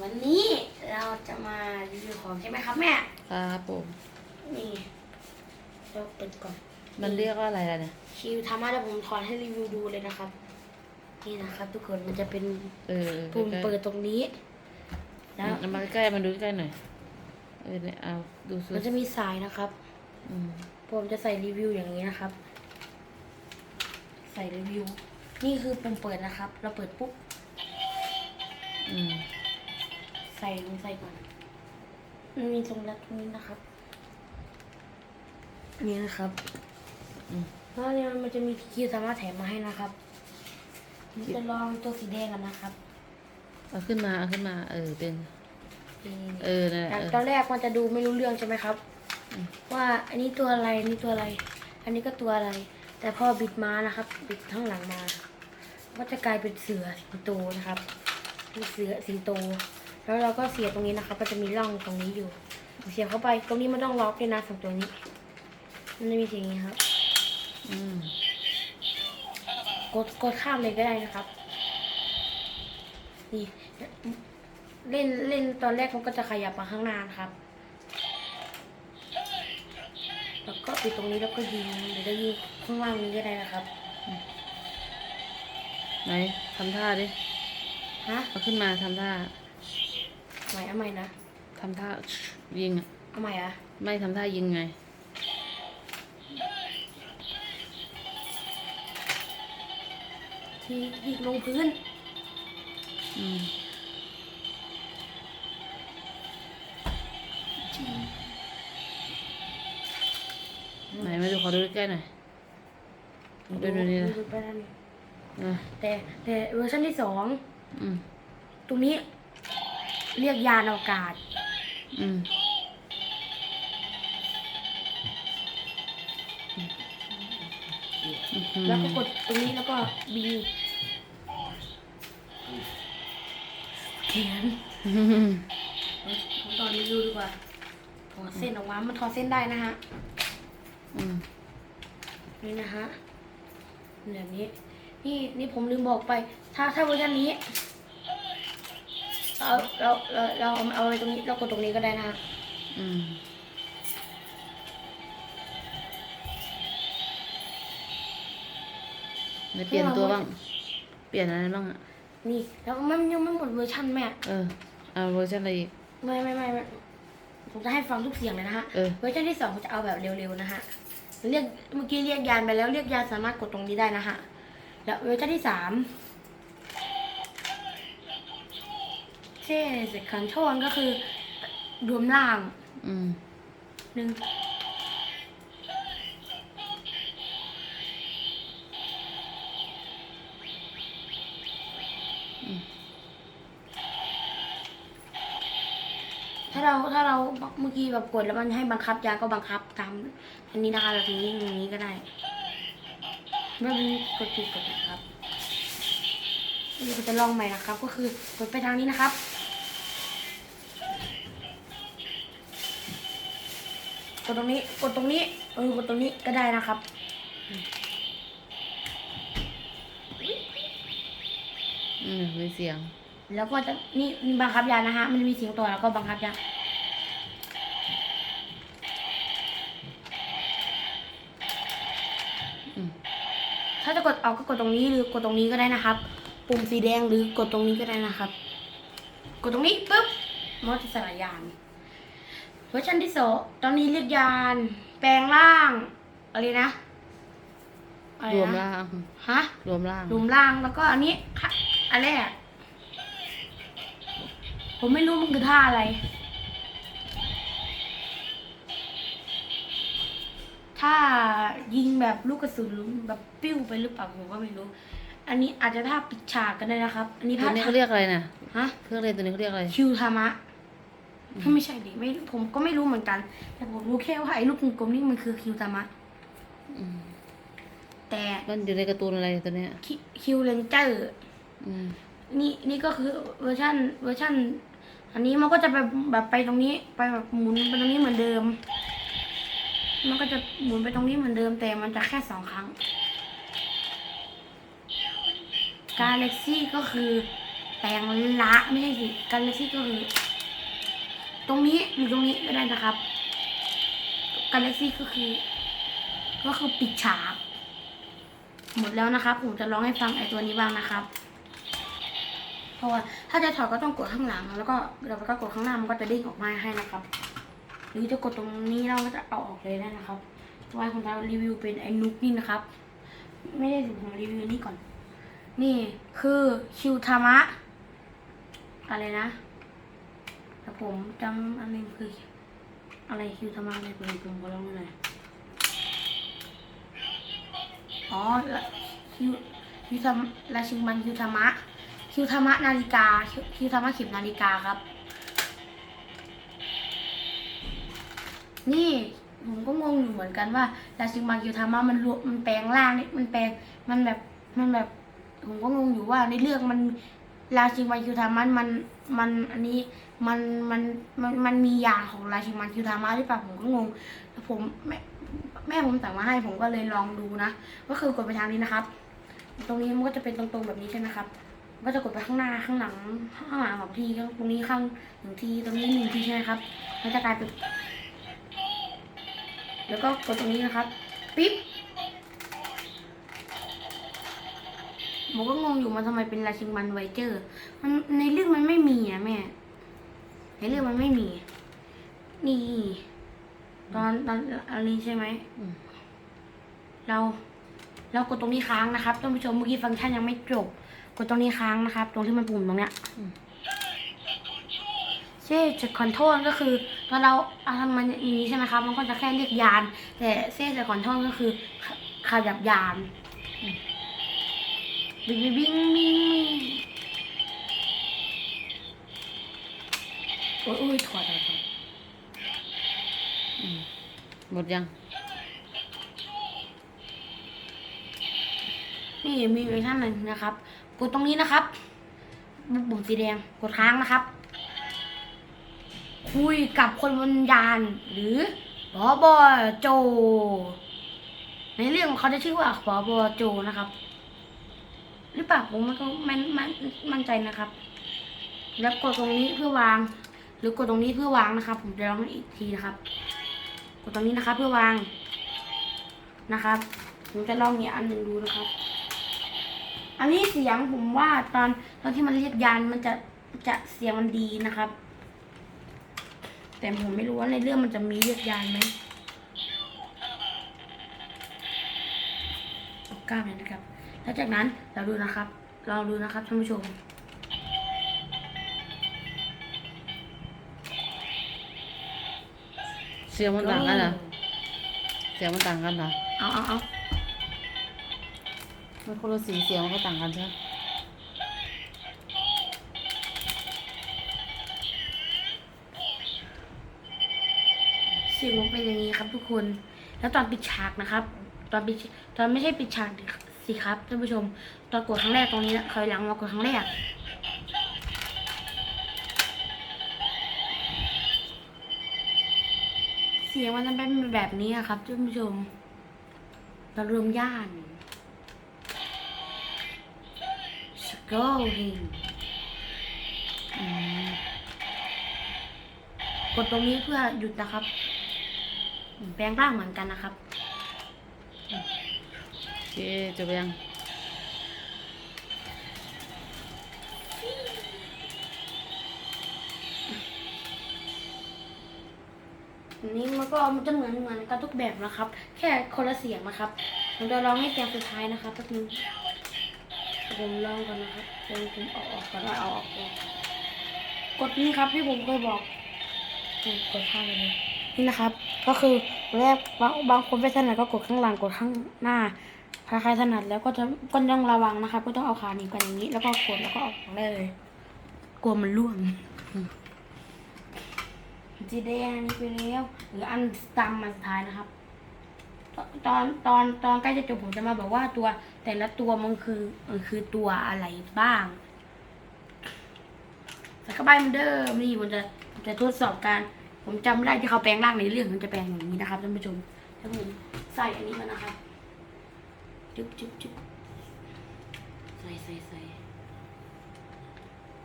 วันนี้เราจะมารีวิวของใช่ไหมครับแม่ ครับผมนี่เราเปิดก่อน มันเรียกว่าอะไรล่ะเนี่ยคิวทำมาเดี๋ยวผมถอนให้รีวิวดูเลยนะครับ นี่นะครับ ทุกคนมันจะเป็นเออปุ่มใกล้ๆเปิดตรงนี้ แล้ว เอามาใกล้ๆมันดูใกล้ๆหน่อยเออเนี่ยเอาดูสิมันจะมีสายนะครับ อืมผมจะใส่รีวิวอย่างนี้นะครับ ใส่รีวิว นี่คือปุ่มเปิดนะครับ เราเปิดปุ๊บ อืม ใส่ลงใส่ก่อนมันมีตรงรัดตรงนี้นะครับ นี่นะครับอืมแล้วเนี่ยมันจะมีคีย์สามารถแถมมาให้นะครับผมจะลองตัวสีแดงกันนะครับ เอาขึ้นมาเอาขึ้นมา เออเป็นนี่เออนั่นแหละจากเออตอนแรกมันจะดูไม่รู้เรื่องใช่ไหมครับอืมว่าอันนี้ตัวอะไรอันนี้ตัวอะไร อันนี้ก็ตัวอะไร แต่พอบิดมานะครับ บิดข้างหลังมา ก็จะกลายเป็นเสือสิงโตนะครับเป็นเสือสิงโต แล้วเราก็เสียบตรงนี้นะครับก็จะมีร่องตรงนี้อยู่ เสียบเข้าไป ตรงนี้มันต้องล็อกด้วยนะสองตัวนี้ มันจะมีสิ่งนี้ครับอืมกดกดข้ามเลยก็ได้นะครับ นี่ เล่นเล่นตอนแรกมันก็จะขยับมาข้างหน้านะครับ แล้วก็ปิดตรงนี้แล้วก็ยิงหรือจะยิงข้างล่างนี้ก็ได้นะครับ ไหนทำท่าดิ ฮะเอาขึ้นมาทำท่า ใหม่เอาใหม่นะทำท่ายิงอะเอาใหม่อะไม่ทำท่ายิงไง ที่ยิงลงพื้น อืมไหนมาดูขอดูใกล้ๆหน่อยดูดูนี่นะดูไปนั่นอะแต่แต่เวอร์ชันที่สอง อืม ตรงนี้ เรียกยานอวกาศ อืมแล้วก็กดตรงนี้แล้วก็บีเขียนอืมตอนรีวิวดีกว่าถอดเส้นออกมามันถอดเส้นได้นะฮะอืมนี่นะฮะแบบนี้ นี่นี่ผมลืมบอกไป ถ้าถ้าเวอร์ชันนี้ เราเราเราเราเอาเอาไว้ตรงนี้เรากดตรงนี้ก็ได้นะฮะอืมไหนเปลี่ยนตัวบ้าง เปลี่ยนอะไรบ้างอะ นี่แล้วมันยังไม่หมดเวอร์ชันแม่เออ เอาเวอร์ชันอะไรอีก ไม่ไม่ไม่ไม่ผมจะให้ฟังทุกเสียงเลยนะฮะ เออ เวอร์ชันที่สองผมจะเอาแบบเร็วๆนะฮะ เรียกเมื่อกี้เรียกยานไปแล้วเรียกยานสามารถกดตรงนี้ได้นะฮะ แล้วเวอร์ชันที่สาม เช่สคันโทนก็คือรวมล่างอืมหนึ่งถ้าเราถ้าเราเมื่อกี้แบบกดแล้วมันให้บังคับยานก็บังคับตามอันนี้นะคะเราถึงนี้อย่างนี้ก็ได้ไม่เป็นกดผิดกดนะครับ นี่ก็จะลองใหม่นะครับ ก็คือกดไปทางนี้นะครับ กดตรงนี้ กดตรงนี้ เออ กดตรงนี้ก็ได้นะครับอืมมีเสียง แล้วก็จะนี่นี่บังคับยานะฮะ มันจะมีเสียงต่อแล้วก็บังคับยาอืมถ้าจะกดออกก็กดตรงนี้หรือกดตรงนี้ก็ได้นะครับ ปุ่มสีแดงหรือกดตรงนี้ก็ได้นะครับ กดตรงนี้ปุ๊บมอสสลายยานเวอร์ชันที่สองตอนนี้เรียกยาน แปลงร่าง อะไรนะอะไรนะรวมล่างฮะรวมล่างหลุมล่างแล้วก็อันนี้ค่ะอันแรกผมไม่รู้มันคือท่าอะไร ถ้ายิงแบบลูกกระสุนแบบปิ้วไปหรือเปล่าผมก็ไม่รู้ อันนี้อาจจะท่าปิดฉากก็ได้นะครับ อันนี้ตัวท่านี้เขาเรียกอะไรนะฮะเครื่องเล่นตัวนี้เขาเรียกอะไรคิวทามะถ้าไม่ใช่ดิไม่ผมก็ไม่รู้เหมือนกัน แต่ผมรู้แค่ว่าไอ้ลูกกลมๆนี่มันคือคิวทามะอืมแต่มันอยู่ในการ์ตูนอะไรตัวเนี้ยคิคิวเลนเจอร์ อืมนี่นี่ก็คือเวอร์ชันเวอร์ชันอันนี้มันก็จะไปแบบไปตรงนี้ไปแบบหมุนไปตรงนี้เหมือนเดิม มันก็จะหมุนไปตรงนี้เหมือนเดิมแต่มันจะแค่สองครั้ง กาแล็กซี่ก็คือแปลงละไม่ใช่สิกาแล็กซี่ก็คือ ตรงนี้หรือตรงนี้ก็ได้นะครับกาแล็กซี่ก็คือ ก็คือปิดฉากหมดแล้วนะครับ ผมจะร้องให้ฟังไอตัวนี้บ้างนะครับ เพราะว่าถ้าจะถอดก็ต้องกดข้างหลัง แล้วก็เราก็กดข้างหน้ามันก็จะเด้งออกมาให้นะครับ หรือจะกดตรงนี้เราก็จะเอาออกเลยได้นะครับเพราะว่าผมจะรีวิวเป็นไอ้นุกนี่นะครับ ไม่ได้ถึงผมรีวิวนี่ก่อน นี่คือคิวทามะ อะไรนะ แต่ผมจำอันนึงคือ อะไรคิวทามะอะไรผมผมก็ลองดูหน่อยอ๋อละคิวคิวทามราชิมันคิวทามะ คิวทามะนาฬิกา คิวคิวทามะเข็มนาฬิกาครับ นี่ผมก็งงอยู่เหมือนกันว่าราชิมังคิวทามะมันรวมมันแปลงร่างนี่มันแปลงมันแบบมันแบบ ผมก็งงอยู่ว่าในเรื่องมันราชิมังคิวทามะมันมันอันนี้มันมันมันมันมีอย่างของราชิมังคิวทามะหรือเปล่าผมก็งงแล้วผมแม่แม่ผมสั่งมาให้ผมก็เลยลองดูนะ ก็คือกดไปทางนี้นะครับ ตรงนี้มันก็จะเป็นตรงๆแบบนี้ใช่ไหมครับ ก็จะกดไปข้างหน้าข้างหลังข้างหลังสองทีตรงนี้ข้างหนึ่งทีตรงนี้หนึ่งทีใช่ไหมครับมันจะกลายเป็นแล้วก็กดตรงนี้นะครับ ปิ๊บ ผมก็งงอยู่มันทำไมเป็นราชิงมันไวเจอร์ มันในเรื่องมันไม่มีอะแม่ ในเรื่องมันไม่มี นี่ ตอนตอนอันนี้ใช่ไหมมเรา เรากดตรงนี้ค้างนะครับท่านผู้ชมเมื่อกี้ฟังก์ชันยังไม่จบ กดตรงนี้ค้างนะครับ ตรงที่มันปุ่มตรงเนี้ยเซ่จะคอนโทรลก็คือตอนเราเอาทำมันอย่างนี้ใช่ไหมครับ มันก็จะแค่เรียกยาน แต่เซ่จะคอนโทรลก็คือขขยับยาน บิงบิงบิงบิงโอ้ยโอ้ยถอดถอดถอดหมดยัง นี่มีเวอร์ชันหนึ่งนะครับ กดตรงนี้นะครับปุ่มสีแดงกดค้างนะครับ คุยกับคนบนยาน หรือปอบอโจ ในเรื่องเขาจะชื่อว่าปอบอโจนะครับ หรือเปล่าผมมันก็มันมันมั่นใจนะครับ แล้วกดตรงนี้เพื่อวาง หรือกดตรงนี้เพื่อวางนะครับ ผมจะลองอีกทีนะครับ กดตรงนี้นะครับ เพื่อวางนะครับ ผมจะลองอีกอันหนึ่งดูนะครับ อันนี้เสียงผมว่าตอนตอนที่มันเรียกยานมันจะจะเสียงมันดีนะครับ แต่ผมไม่รู้ว่าในเรื่องมันจะมีเรียกยานไหมกล้าเลยนะครับ แล้วจากนั้นเราดูนะครับเราดูนะครับท่านผู้ชม เสียงมันต่างกันเหรอเสียงมันต่างกันเหรอเอาเอาเอามันคนละสีเสียงมันก็ต่างกันใช่ไหมเสียงมันเป็นอย่างนี้ครับทุกคน แล้วตอนปิดฉากนะครับ ตอนปิดตอนไม่ใช่ปิดฉาก สิครับท่านผู้ชมตอนกดครั้งแรกตรงนี้นะคอยหลังมากดครั้งแรกเสียงมันจะเป็นแบบนี้ครับท่านผู้ชมเรารวมย่านสกอลฮิงกดตรงนี้เพื่อหยุดนะครับ แปลงร่างเหมือนกันนะครับ เคจบยังอันนี้มันก็มันจะเหมือนเหมือนกันทุกแบบนะครับ แค่คนละเสียงนะครับผมจะลองให้เสียงสุดท้ายนะครับแป๊บนึงผมลองก่อนนะครับผมผมเอาออกก่อนเอาออกก่อนกดนี่ครับที่ผมเคยบอกนี่กดข้างเลยนะนี่นะครับ ก็คือแรกบางบางคนไม่ถนัดก็กดข้างหลังกดข้างหน้า ใครๆถนัดแล้วก็จะก็ต้องระวังนะครับ ก็ต้องเอาขาหนีบกันอย่างนี้ แล้วก็กดแล้วก็ออกได้เลย กลัวมันร่วงสีแดงนี่ไปแล้วหรืออันตามมาสุดท้ายนะครับ ตอนตอนตอนใกล้จะจบผมจะมาบอกว่าตัว แต่ละตัวมันคือมันคือตัวอะไรบ้างส่เข้าไปเหมือนเดิมนี่ผมจะจะทดสอบการ ผมจำได้ที่เขาแปลงร่างในเรื่องมันจะแปลงอย่างนี้นะครับท่านผู้ชมถ้านผู้ชมใส่อันนี้มานะครับ จุ๊บจุ๊บจุ๊บใส่ใส่ใส่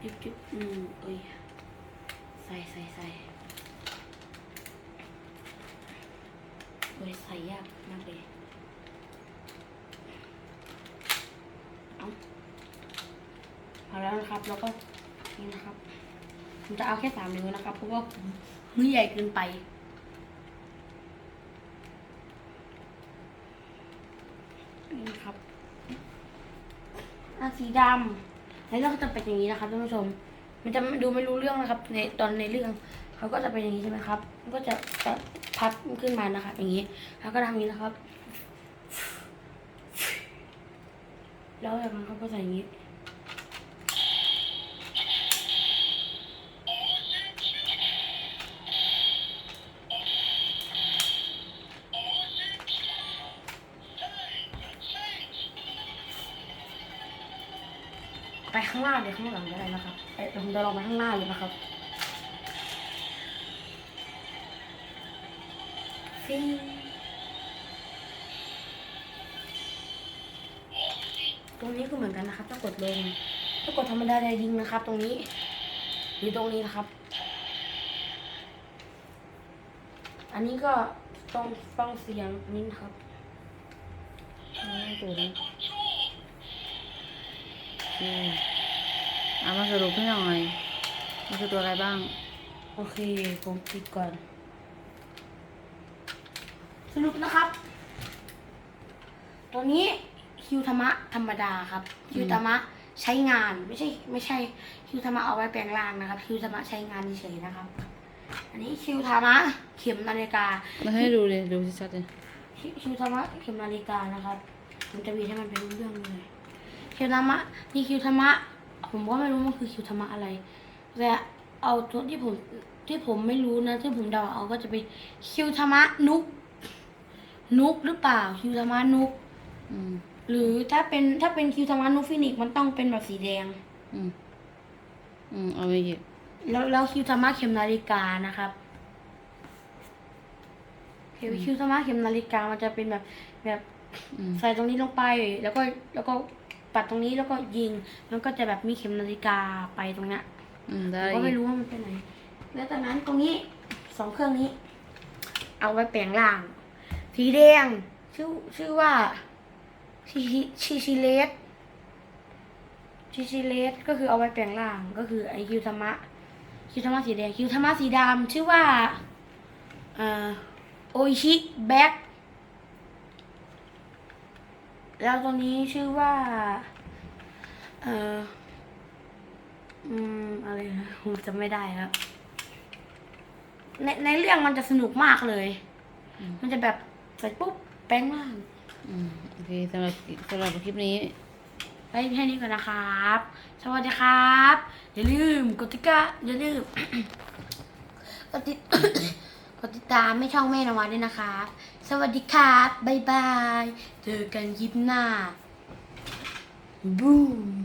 จุ๊บจุ๊บอืมเอ้ยใส่ใส่ใส่โอ้ยใส่ยากมากเลยเอาเอาแล้วนะครับ แล้วก็นี่นะครับผมจะเอาแค่สามนิ้วนะครับ เพราะว่ามือใหญ่เกินไป นี่นะครับอะ สีดำในเรื่องเขาจะเป็นอย่างนี้นะครับท่านผู้ชม มันจะดูไม่รู้เรื่องนะครับ ในตอนในเรื่องเขาก็จะเป็นอย่างนี้ใช่ไหมครับมันก็จะจะพับขึ้นมานะครับอย่างนี้แล้วก็ทำอย่างนี้นะครับ แล้วจากนั้นเขาก็ใส่อย่างนี้ ไปข้างหน้าเดี๋ยวข้างหลังก็ได้นะครับเอ้ยผมจะลองไปข้างหน้าเลยนะครับฟิงตรงนี้ก็เหมือนกันนะครับ ถ้ากดลงถ้ากดธรรมดาจะยิงนะครับ ตรงนี้หรือตรงนี้นะครับ อันนี้ก็ต้องฟังเสียงอันนี้นะครับไม่ตัวนี้โอ เคเอามาสรุปให้หน่อยมันคือตัวอะไรบ้าง โอเค ผมปิดก่อน สรุปนะครับ ตัวนี้คิวธรรมะธรรมดาครับ คิวธรรมะใช้งานไม่ใช่ไม่ใช่คิวธรรมะเอาไว้แปลงร่างนะครับ คิวธรรมะใช้งานเฉยๆนะครับ อันนี้คิวธรรมะเข็มนาฬิกามาให้ดูเลยดูชัดๆเลยคิวคิวธรรมะเข็มนาฬิกานะครับผมจะมีให้มันเป็นเรื่องเลย คิวธรรมะนี่คิวธรรมะ ผมก็ไม่รู้มันคือคิวธรรมะอะไรแต่เอาตัวที่ผมที่ผมไม่รู้นะที่ผมเดาเอาก็จะเป็นคิวธรรมะนุก นุกหรือเปล่า คิวธรรมะนุกอืมหรือถ้าเป็นถ้าเป็นคิวธรรมะนุกฟินิกซ์มันต้องเป็นแบบสีแดง อืมอืมเอาไปหยิบแล้วแล้วคิวธรรมะเข็มนาฬิกานะครับคิวคิวธรรมะเข็มนาฬิกามันจะเป็นแบบแบบอืมใส่ตรงนี้ลงไป แล้วก็แล้วก็ ปัดตรงนี้แล้วก็ยิง มันก็จะแบบมีเข็มนาฬิกาไปตรงเนี้ยอืมได้ผมก็ไม่รู้ว่ามันเป็นไหน แล้วจากนั้นตรงนี้สองเครื่องนี้ เอาไว้แปลงร่าง สีแดงชื่อชื่อว่าชิชิชิชิเลสชิชิเลสก็คือเอาไว้แปลงร่างก็คือไอคิวธรรมะคิวธรรมะสีแดงคิวธรรมะสีดำชื่อว่าเอ่อโออิชิแบ็ค แล้วตัวนี้ชื่อว่า เอ่อ อืม อะไรนะผมจำไม่ได้ครับในในเรื่องมันจะสนุกมากเลยมันจะแบบใส่ปุ๊บแป้งล่างอืมโอเคสำหรับสำหรับคลิปนี้ไปแค่นี้ก่อนนะครับ สวัสดีครับ อย่าลืมกดติดตามอย่าลืม กดติดก ดติดตามไม่ช่องแม่นวัดด้วยนะครับ สวัสดีครับบ๊ายบาย เจอกันคลิปหน้าบูม